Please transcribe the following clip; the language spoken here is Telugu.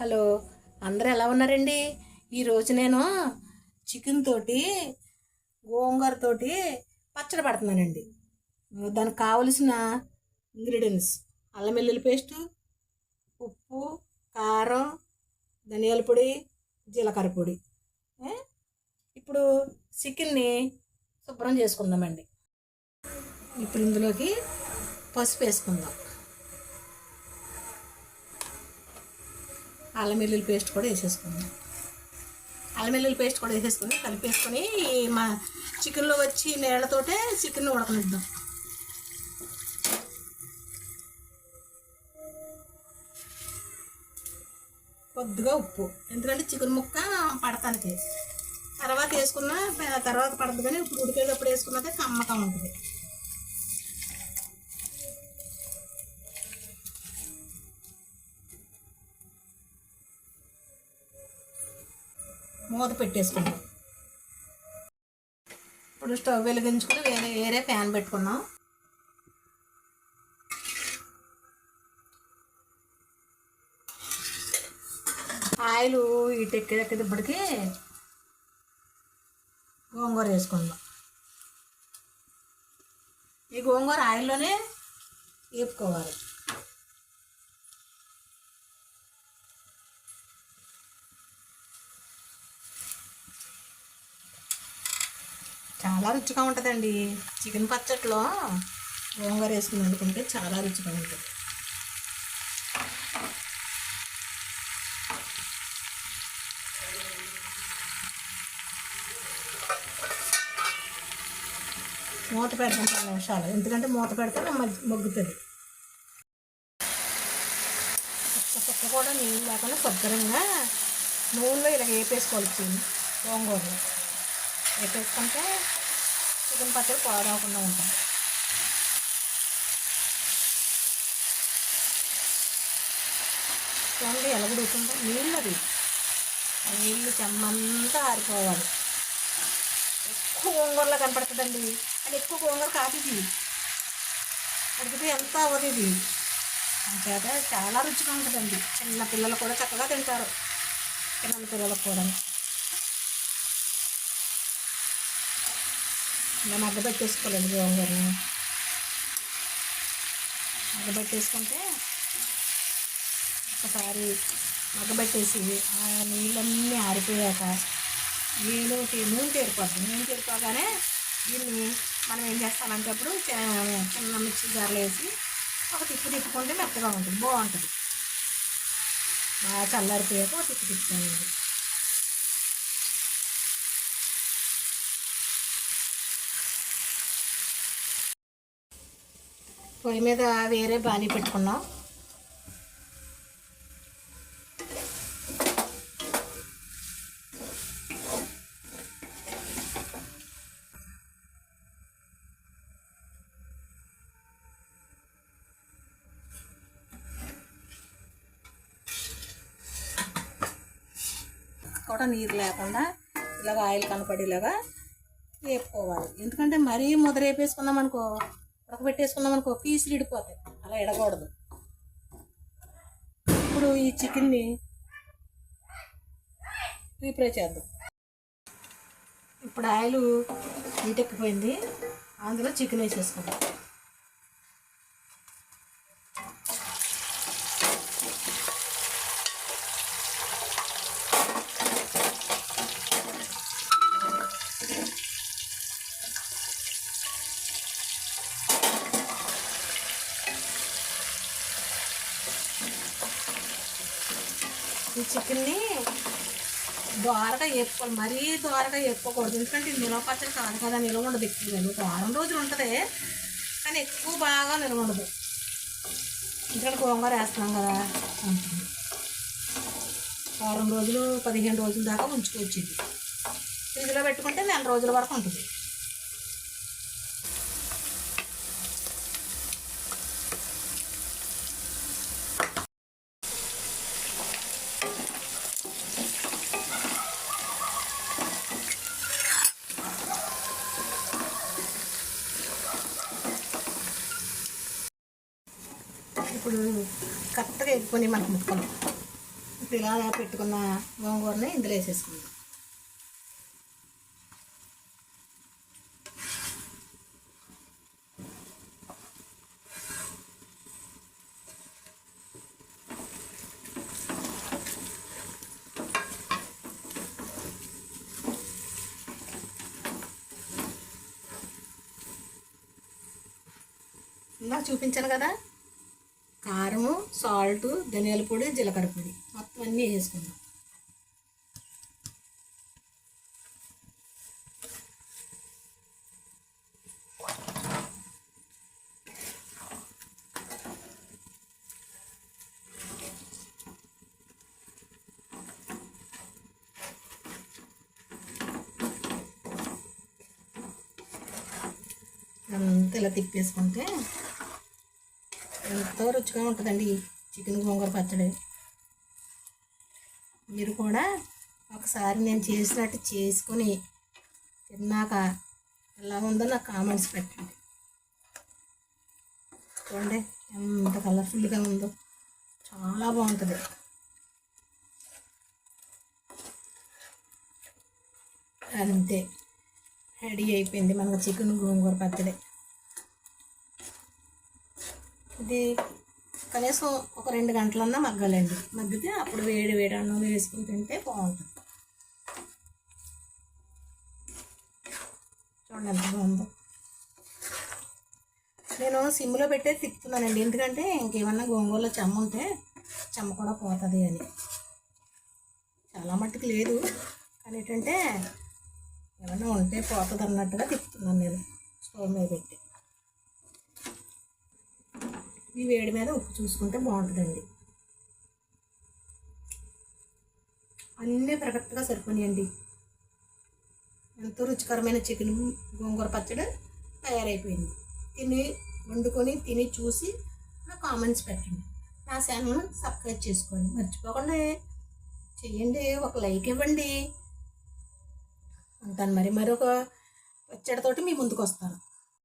హలో అందరూ ఎలా ఉన్నారండి? ఈరోజు నేను చికెన్ తోటి గోంగూర తోటి పచ్చడి పడుతున్నానండి. దానికి కావలసిన ఇంగ్రీడియంట్స్ అల్లం వెల్లుల్లి పేస్టు ఉప్పు కారం ధనియాల పొడి జీలకర్ర పొడి. ఇప్పుడు చికెన్ని శుభ్రం చేసుకుందామండి. ఇప్పుడు ఇందులోకి పసుపు వేసుకుందాం. అల్లం వెల్లుల్లి పేస్ట్ కూడా వేసేసుకుందాం అల్లం వెల్లుల్లి పేస్ట్ కూడా వేసేసుకుని కలిపేసుకొని మా చికెన్లో వచ్చి నీళ్ళతోటే చికెన్ ఉడకనిద్దాం. కొద్దిగా ఉప్పు. ఎందుకంటే చికెన్ ముక్క పడతానికి. తర్వాత వేసుకున్న తర్వాత పడదు కానీ ఇప్పుడు ఉడికేటప్పుడు వేసుకున్నదే కమ్మకం ఉంటుంది మూత పెట్టేసుకుందాం. ఇప్పుడు స్టవ్ వెలిగించుకుని వేరే వేరే ప్యాన్ పెట్టుకున్నాం ఆయిల్ ఇటు ఇప్పటికి గోంగూర వేసుకుందాం. ఈ గోంగూర ఆయిల్లోనే వేపుకోవాలి. చాలా రుచిగా ఉంటుందండి. చికెన్ పచ్చట్లో గోంగూర వేసుకుని వండుకుంటే చాలా రుచిగా ఉంటుంది. మూత పెడతాం పది నిమిషాలు. ఎందుకంటే మూత పెడితే మగ్గు- మగ్గుతుంది. ఒక్క చుక్క కూడా నీళ్ళు లేకుండా శుభ్రంగా నూనెలో ఇలా వేపేసుకోవాలి చికెన్ గోంగూరలో. వేపేసుకుంటే చికెన్ పచ్చడి పాడవకుండా ఉంటుంది చూడండి ఎలా ఉడుకుంటే నీళ్ళు అది ఆ నీళ్ళు చెమ్మంతా ఆరిపోవాలి. ఎక్కువ గోంగూరలో కనపడుతుందండి. అది ఎక్కువ గోంగూర కాఫీది అడిగితే ఎంత అవ్వదు ఇది అంచేత చాలా రుచిగా ఉంటుందండి. చిన్న పిల్లలు కూడా చక్కగా తింటారు. చిన్న పిల్లలకు కూడా ఇలా మగ్గబెట్టేసుకోలేదు గోంగూరని మగ్గబెట్టేసుకుంటే ఒకసారి మగ్గబెట్టేసి ఆ నీళ్ళన్నీ ఆరిపోయాక నీళ్ళకి నూనె తీరిపోద్ది నూనె తీరిపోగానే దీన్ని మనం ఏం చేస్తామంటే అప్పుడు చిన్న మిక్సీ జార్లో వేసి ఒక తిప్పు తిప్పుకుంటే మెత్తగా ఉంటుంది బాగుంటుంది. బాగా చల్లారిపోయాక ఒక తిప్పు తిప్పుకోండి పొయ్యి మీద వేరే బాణీ పెట్టుకున్నాం. కూడా నీరు లేకుండా ఇలాగ ఆయిల్ కనపడేలాగా వేపుకోవాలి. ఎందుకంటే మరీ ముద్ర వేపేసుకున్నాం అనుకో ఉడకబెట్టేసుకున్నాం అనుకో పీసులు ఇడిపోతాయి. అలా ఇడకూడదు. ఇప్పుడు ఈ చికెన్ని రీఫ్రై చేద్దాం. ఇప్పుడు ఆయిల్ నీటెక్కిపోయింది అందులో చికెన్ వేసేసుకుందాం. ఈ చికెన్ని దోరగా వేపుకోవాలి మరీ దోరగా వేపుకోకూడదు ఎందుకంటే ఇది నిలవ పచ్చడి కాదు కదా నిలవ ఉండదు ఎక్కువ. వారం రోజులు ఉంటుంది కానీ ఎక్కువ బాగా నిలవ ఉండదు. ఎందుకంటే గోంగూర వేస్తున్నాం కదా వారం రోజులు పదిహేను రోజుల దాకా ఉంచుకోవచ్చు ఇది. ఫ్రిడ్జ్లో పెట్టుకుంటే నెల రోజుల వరకు ఉంటుంది. ఇప్పుడు కరెక్ట్గా ఎగ్గిపోయి మనకు ముక్కలు ఇప్పుడు ఇలా పెట్టుకున్న గోంగూరని ఇందులో వేసేసుకుందాం. ఇలా చూపించాను కదా? కారము సాల్ట్ ధనియాల పొడి జీలకర్ర పొడి. మొత్తం అన్నీ వేసుకుందాం. అంతా ఇలా తిప్పేసుకుంటే ఎంతో రుచిగా ఉంటుందండి చికెన్ గోంగూర పచ్చడి. మీరు కూడా ఒకసారి నేను చేసినట్టు చేసుకొని తిన్నాక ఎలా ఉందో నాకు కామెంట్స్ పెట్టండి. చూడండి ఎంత కలర్ఫుల్గా ఉందో. చాలా బాగుంటుంది. అంతే రెడీ అయిపోయింది మనకు చికెన్ గోంగూర పచ్చడి. ఇది కనీసం ఒక రెండు గంటలన్నా మగ్గాలండి. మగ్గితే అప్పుడు వేడి వేడి అన్నం వేసుకుని తింటే బాగుంటుంది. చూడండి ఎంత బాగుందో. నేను సిమ్లో పెట్టే తిప్పుతున్నానండి. ఎందుకంటే ఇంకేమన్నా గోంగూరలో చెమ్మ ఉంటే చెమ్మ కూడా పోతుంది అని. చాలా మట్టుకు లేదు. కానీ ఏంటంటే ఏమన్నా ఉంటే పోతుంది అన్నట్టుగా తిప్పుతున్నాను నేను స్టవ్ మీద పెట్టి. ఈ వేడి మీద ఉప్పు చూసుకుంటే బాగుంటుందండి. అన్నీ పర్ఫెక్ట్గా సరిపోయాయండి ఎంతో రుచికరమైన చికెన్ గోంగూర పచ్చడి తయారైపోయింది. తిని వండుకొని తిని చూసి నా కామెంట్స్ పెట్టండి. నా ఛానల్ సబ్స్క్రైబ్ చేసుకోండి. మర్చిపోకుండా చెయ్యండి. ఒక లైక్ ఇవ్వండి. ఉంటాను మరి. మరొక పచ్చడితోటి మీ ముందుకు వస్తాను